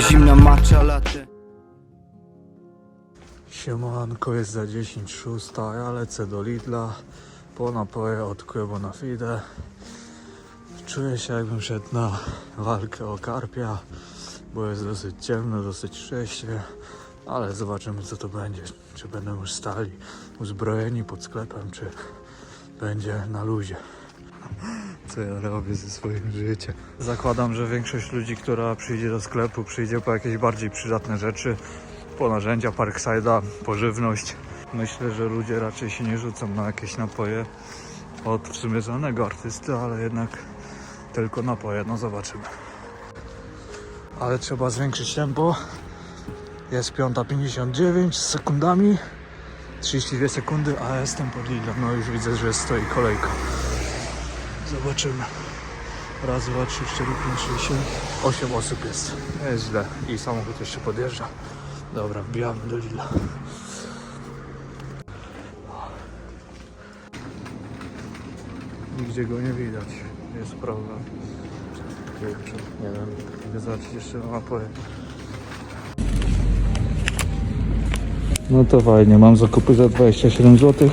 Zimna matcha latte Siemanko, jest za 10 szósta, ja lecę do Lidla po napoje od Quebo na Fide. Czuję się jakbym szedł na walkę o karpia, bo jest dosyć ciemno, dosyć szczęście, ale zobaczymy co to będzie. Czy będą już stali uzbrojeni pod sklepem, czy będzie na luzie. Co ja robię ze swoim życiem? Zakładam, że większość ludzi, która przyjdzie do sklepu, przyjdzie po jakieś bardziej przydatne rzeczy, po narzędzia Parkside'a, po żywność. Myślę, że ludzie raczej się nie rzucą na jakieś napoje od w sumie znanego artysty, ale jednak tylko napoje, no zobaczymy. Ale trzeba zwiększyć tempo. Jest 5.59 z sekundami. 32 sekundy, a jestem pod Lidlem. No już widzę, że stoi kolejka. Zobaczymy. Raz, dwa, trzy, cztery, pięć, sześć, siedem. Osiem osób jest. Nie jest źle. I samochód jeszcze podjeżdża. Dobra, wbijamy do Lidla. Nigdzie go nie widać. Jest problem. Kurczę, nie wiem. Idę zobaczyć jeszcze mapę. No to fajnie, mam zakupy za 27 zł.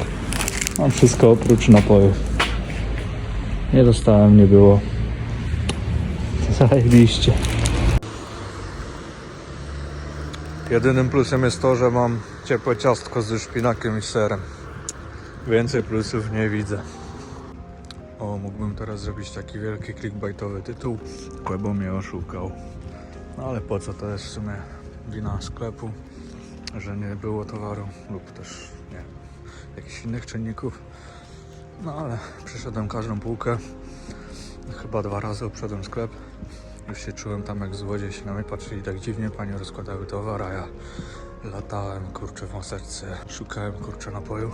Mam wszystko oprócz napojów. Nie dostałem, nie było. Zajebiście. Jedynym plusem jest to, że mam ciepłe ciastko ze szpinakiem i serem. Więcej plusów nie widzę. O, mógłbym teraz zrobić taki wielki clickbaitowy tytuł. Quebo mnie oszukał. No ale po co, to jest w sumie wina sklepu, że nie było towaru lub też nie jakichś innych czynników. No ale przeszedłem każdą półkę. Chyba dwa razy obszedłem sklep. Już się czułem tam jak złodziej się na mnie patrzyli tak dziwnie, panie rozkładały towar, a ja latałem kurczę w maseczce, szukałem kurczę napoju.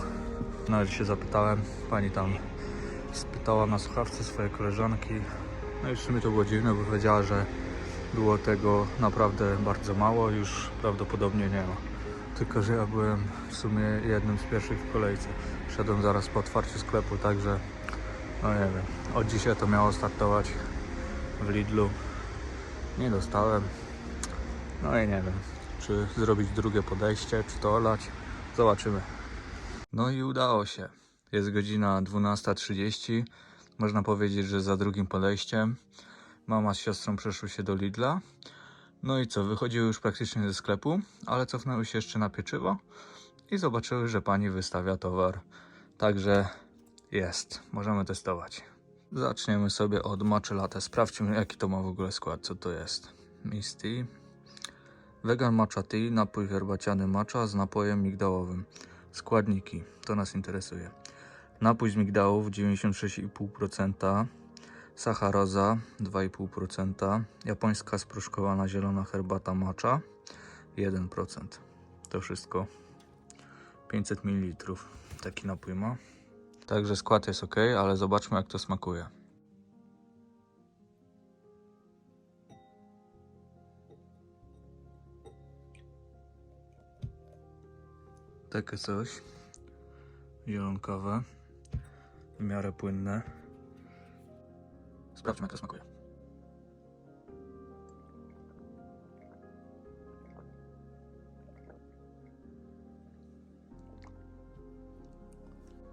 Nawet się zapytałem, pani tam spytała na słuchawce swojej koleżanki. No i w sumie to było dziwne, bo powiedziała, że było tego naprawdę bardzo mało, już prawdopodobnie nie ma. Tylko, że ja byłem w sumie jednym z pierwszych w kolejce. Szedłem zaraz po otwarciu sklepu, także no nie wiem. Od dzisiaj to miało startować w Lidlu. Nie dostałem. No i nie wiem, czy zrobić drugie podejście, czy to olać. Zobaczymy. No i udało się. Jest godzina 12.30. Można powiedzieć, że za drugim podejściem. Mama z siostrą przeszły się do Lidla. No i co, wychodziły już praktycznie ze sklepu, ale cofnęły się jeszcze na pieczywo i zobaczyły, że pani wystawia towar. Także jest, możemy testować. Zaczniemy sobie od matcha latte. Sprawdźmy, jaki to ma w ogóle skład, co to jest. Misty. Vegan matcha tea, napój herbaciany matcha z napojem migdałowym. Składniki, to nas interesuje. Napój z migdałów 96,5%, sacharoza 2,5%, japońska spruszkowana zielona herbata matcha 1%. To wszystko. 500 ml taki napój ma. Także skład jest ok, ale zobaczmy jak to smakuje. Takie coś. Zielonkowe. W miarę płynne. Sprawdźmy jak to smakuje.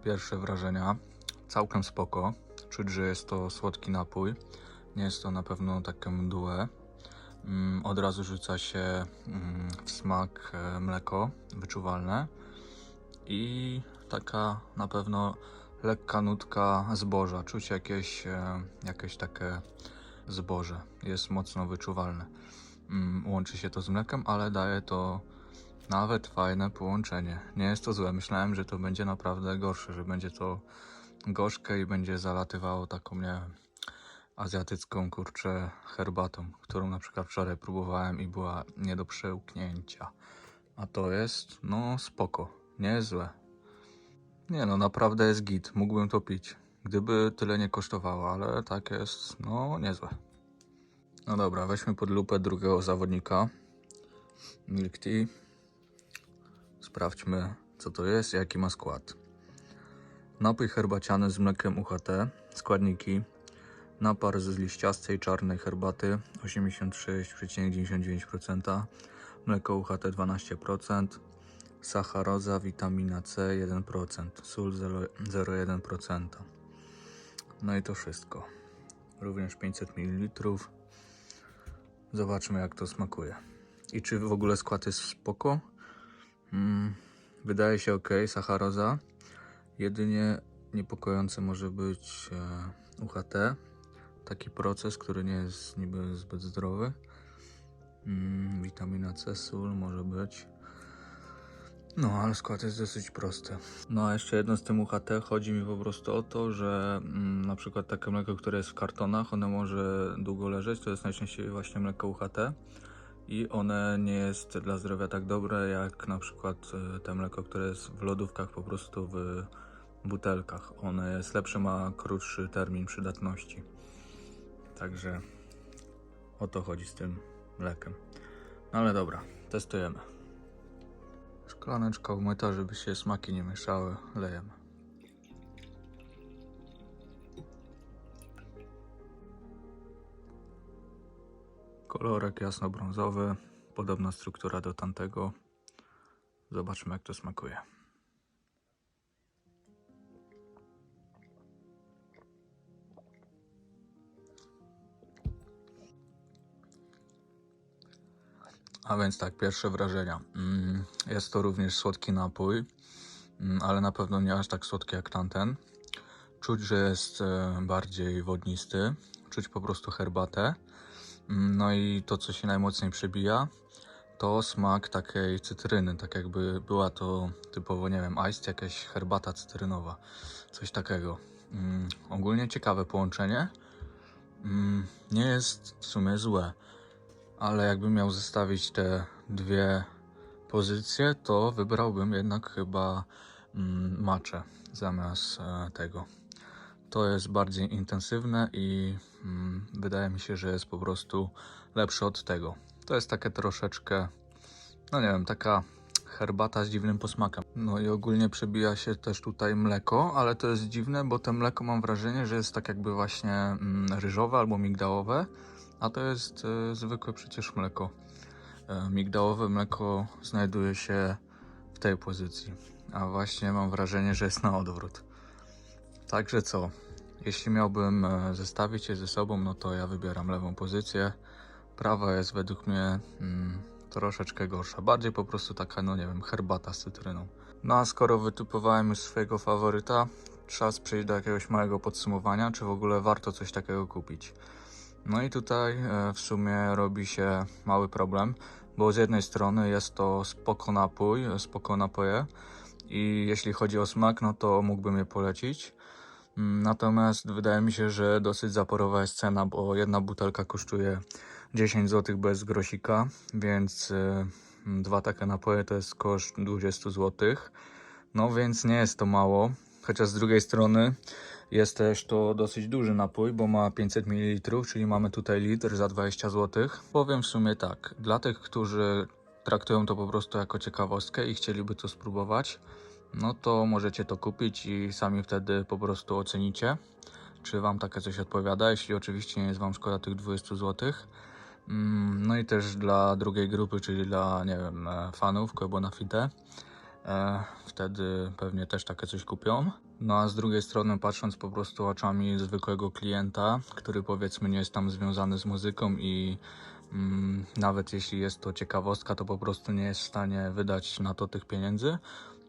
Pierwsze wrażenia. Całkiem spoko. Czuć, że jest to słodki napój. Nie jest to na pewno takie mdłe. Mm, Od razu rzuca się mm, w smak e, mleko wyczuwalne i taka na pewno lekka nutka zboża. Czuć jakieś, e, jakieś takie zboże. Jest mocno wyczuwalne. Mm, Łączy się to z mlekiem, ale daje to nawet fajne połączenie. Nie jest to złe. Myślałem, że to będzie naprawdę gorsze, że będzie to gorzkie i będzie zalatywało taką, nie wiem, azjatycką kurczę herbatą, którą na przykład wczoraj próbowałem i była nie do przełknięcia. A to jest, no spoko, nie jest złe. Nie no, naprawdę jest git, mógłbym to pić. Gdyby tyle nie kosztowało, ale tak jest, no niezłe. No dobra, weźmy pod lupę drugiego zawodnika. Milk tea. Sprawdźmy, co to jest jaki ma skład. Napój herbaciany z mlekiem UHT. Składniki: Napar z liściastej czarnej herbaty 86,99%, mleko UHT 12%, sacharoza, witamina C 1%, sól 0,1%. No i to wszystko. Również 500 ml. Zobaczmy jak to smakuje. I czy w ogóle skład jest spoko? Mm, wydaje się ok, sacharoza. Jedynie niepokojący może być e, UHT. Taki proces, który nie jest niby zbyt zdrowy. Mm, witamina C, sól może być. No, ale skład jest dosyć prosty. No, a jeszcze jedno z tym UHT. Chodzi mi po prostu o to, że mm, na przykład takie mleko, które jest w kartonach, one może długo leżeć. To jest najczęściej właśnie mleko UHT. I one nie jest dla zdrowia tak dobre jak na przykład e, te mleko, które jest w lodówkach po prostu w butelkach. One jest lepsze, ma krótszy termin przydatności. Także o to chodzi z tym mlekiem. No ale dobra, testujemy. Szklaneczka umyta, żeby się smaki nie mieszały, lejemy. Kolorek jasno-brązowy, podobna struktura do tamtego. Zobaczmy jak to smakuje. A więc tak, pierwsze wrażenia. Mm, Jest to również słodki napój, mm, ale na pewno nie aż tak słodki jak tamten. Czuć, że jest e, bardziej wodnisty, czuć po prostu herbatę. Mm, No i to, co się najmocniej przebija, to smak takiej cytryny, tak jakby była to typowo, nie wiem, iced, jakaś herbata cytrynowa, coś takiego. Ogólnie ciekawe połączenie. Nie jest w sumie złe ale jakbym miał zestawić te dwie pozycje, to wybrałbym jednak chyba mm, maczę zamiast e, tego. To jest bardziej intensywne i mm, wydaje mi się, że jest po prostu lepsze od tego. To jest takie troszeczkę, no nie wiem, taka herbata z dziwnym posmakiem. No i ogólnie przebija się też tutaj mleko, ale to jest dziwne, bo to mleko mam wrażenie, że jest tak jakby właśnie mm, ryżowe albo migdałowe, a to jest e, zwykłe przecież mleko. E, migdałowe mleko znajduje się w tej pozycji, a właśnie mam wrażenie, że jest na odwrót. Także co? Jeśli miałbym e, zestawić je ze sobą, no to ja wybieram lewą pozycję. Prawa jest według mnie mm, troszeczkę gorsza. Bardziej po prostu taka, no nie wiem, herbata z cytryną. No a skoro wytypowałem już swojego faworyta, czas przejść do jakiegoś małego podsumowania, czy w ogóle warto coś takiego kupić. No i tutaj e, w sumie robi się mały problem, bo z jednej strony jest to spoko napój, spoko napoje i jeśli chodzi o smak, no to mógłbym je polecić. Mm, Natomiast wydaje mi się, że dosyć zaporowa jest cena, bo jedna butelka kosztuje 10 zł bez grosika, więc y, dwa takie napoje to jest koszt 20 zł. No więc nie jest to mało, chociaż z drugiej strony jest też to dosyć duży napój, bo ma 500 ml, czyli mamy tutaj litr za 20 zł. Powiem w sumie tak, dla tych, którzy traktują to po prostu jako ciekawostkę i chcieliby to spróbować, no to możecie to kupić i sami wtedy po prostu ocenicie, czy Wam takie coś odpowiada, jeśli oczywiście nie jest Wam szkoda tych 20 zł. Mm, No i też dla drugiej grupy, czyli dla, nie wiem, e, fanów Kobo na Fide, e, wtedy pewnie też takie coś kupią. No a z drugiej strony, patrząc po prostu oczami zwykłego klienta, który powiedzmy nie jest tam związany z muzyką i mm, nawet jeśli jest to ciekawostka, to po prostu nie jest w stanie wydać na to tych pieniędzy,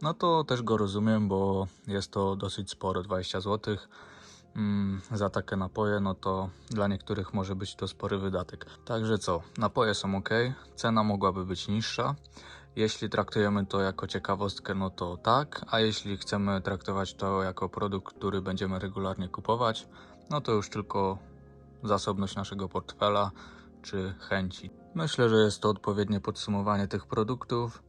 no to też go rozumiem, bo jest to dosyć sporo, 20 zł. Mm, za takie napoje, no to dla niektórych może być to spory wydatek. Także co, napoje są ok, cena mogłaby być niższa. Jeśli traktujemy to jako ciekawostkę, no to tak, a jeśli chcemy traktować to jako produkt, który będziemy regularnie kupować, no to już tylko zasobność naszego portfela czy chęci. Myślę, że jest to odpowiednie podsumowanie tych produktów.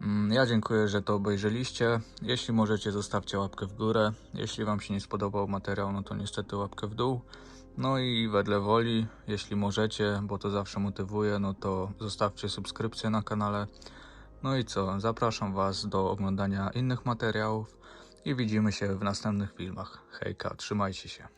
Mm, Ja dziękuję, że to obejrzeliście. Jeśli możecie, zostawcie łapkę w górę. Jeśli Wam się nie spodobał materiał, no to niestety łapkę w dół. No i wedle woli, jeśli możecie, bo to zawsze motywuje, no to zostawcie subskrypcję na kanale. No i co, zapraszam Was do oglądania innych materiałów i widzimy się w następnych filmach. Hejka, trzymajcie się.